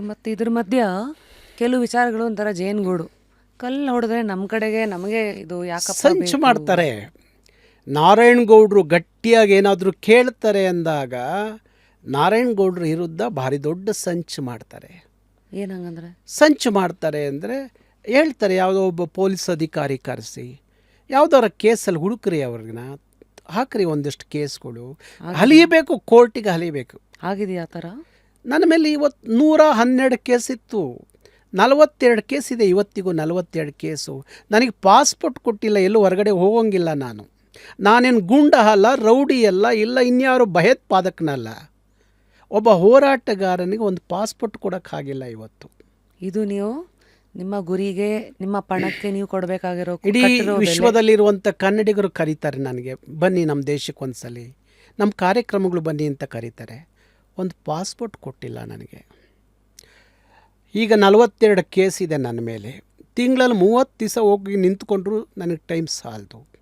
ಮತ್ತು ಇದ್ರ ಮಧ್ಯ ಕೆಲವು ವಿಚಾರಗಳು ಒಂಥರ ಜೇನುಗೂಡು. ಕಲ್ಲು ಹೊಡೆದ್ರೆ ನಮ್ಮ ಕಡೆಗೆ ನಮಗೆ ಇದು ಯಾಕೆ ಸಂಚು ಮಾಡ್ತಾರೆ. ಮಾಡ್ತಾರೆ ನಾರಾಯಣಗೌಡರು ಗಟ್ಟಿಯಾಗಿ ಏನಾದರೂ ಕೇಳ್ತಾರೆ ಅಂದಾಗ ನಾರಾಯಣಗೌಡ್ರ ವಿರುದ್ಧ ಭಾರಿ ದೊಡ್ಡ ಸಂಚು ಮಾಡ್ತಾರೆ. ಏನಂಗಂದ್ರೆ ಹಂಗಂದ್ರೆ? ಸಂಚು ಮಾಡ್ತಾರೆ ಅಂದರೆ ಹೇಳ್ತಾರೆ ಯಾವುದೋ ಒಬ್ಬ ಪೊಲೀಸ್ ಅಧಿಕಾರಿ ಕರೆಸಿ. ಯಾವುದಾರ ಕೇಸಲ್ಲಿ ಹುಡುಕ್ರಿ ಅವ್ರನ್ನ ಹಾಕ್ರಿ ಒಂದಿಷ್ಟು ಕೇಸ್ಗಳು. ಹಲಿಯಬೇಕು ಕೋರ್ಟಿಗೆ ಹಲಿಬೇಕು ಆಗಿದೆಯಾ ಆ ಥರ? ನನ್ನ ಮೇಲೆ ಇವತ್ತು ನೂರ ಹನ್ನೆರಡು ಕೇಸ್ ಇತ್ತು. ನಲವತ್ತೆರಡು ಕೇಸ್ ಇದೆ ಇವತ್ತಿಗೂ ನಲವತ್ತೆರಡು ಕೇಸು. ನನಗೆ ಪಾಸ್ಪೋರ್ಟ್ ಕೊಟ್ಟಿಲ್ಲ ಎಲ್ಲೂ ಹೊರಗಡೆ ಹೋಗೋಂಗಿಲ್ಲ ನಾನು. ನಾನೇನು ಗುಂಡ ಅಲ್ಲ ರೌಡಿ ಅಲ್ಲ ಇಲ್ಲ ಇನ್ಯಾರು ಭಯೋತ್ಪಾದಕನಲ್ಲ. ಒಬ್ಬ ಹೋರಾಟಗಾರನಿಗೆ ಒಂದು ಪಾಸ್ಪೋರ್ಟ್ ಕೊಡೋಕ್ಕಾಗಿಲ್ಲ ಇವತ್ತು. ಇದು ನೀವು ನಿಮ್ಮ ಗುರಿಗೆ ನಿಮ್ಮ ಪಣಕ್ಕೆ ನೀವು ಕೊಡಬೇಕಾಗಿರೋ ಇಡೀ ವಿಶ್ವದಲ್ಲಿರುವಂಥ ಕನ್ನಡಿಗರು ಕರೀತಾರೆ ನನಗೆ. ಬನ್ನಿ ನಮ್ಮ ದೇಶಕ್ಕೆ ಒಂದ್ಸಲಿ ನಮ್ಮ ಕಾರ್ಯಕ್ರಮಗಳು ಬನ್ನಿ ಅಂತ ಕರೀತಾರೆ. ಒಂದು ಪಾಸ್ಪೋರ್ಟ್ ಕೊಟ್ಟಿಲ್ಲ ನನಗೆ. ಈಗ ನಲವತ್ತೆರಡು ಕೇಸ್ ಇದೆ ನನ್ನ ಮೇಲೆ. ತಿಂಗಳಲ್ಲಿ ಮೂವತ್ತು ದಿವಸ ಹೋಗಿ ನಿಂತ್ಕೊಂಡ್ರು ನನಗೆ ಟೈಮ್ ಸಾಲದು.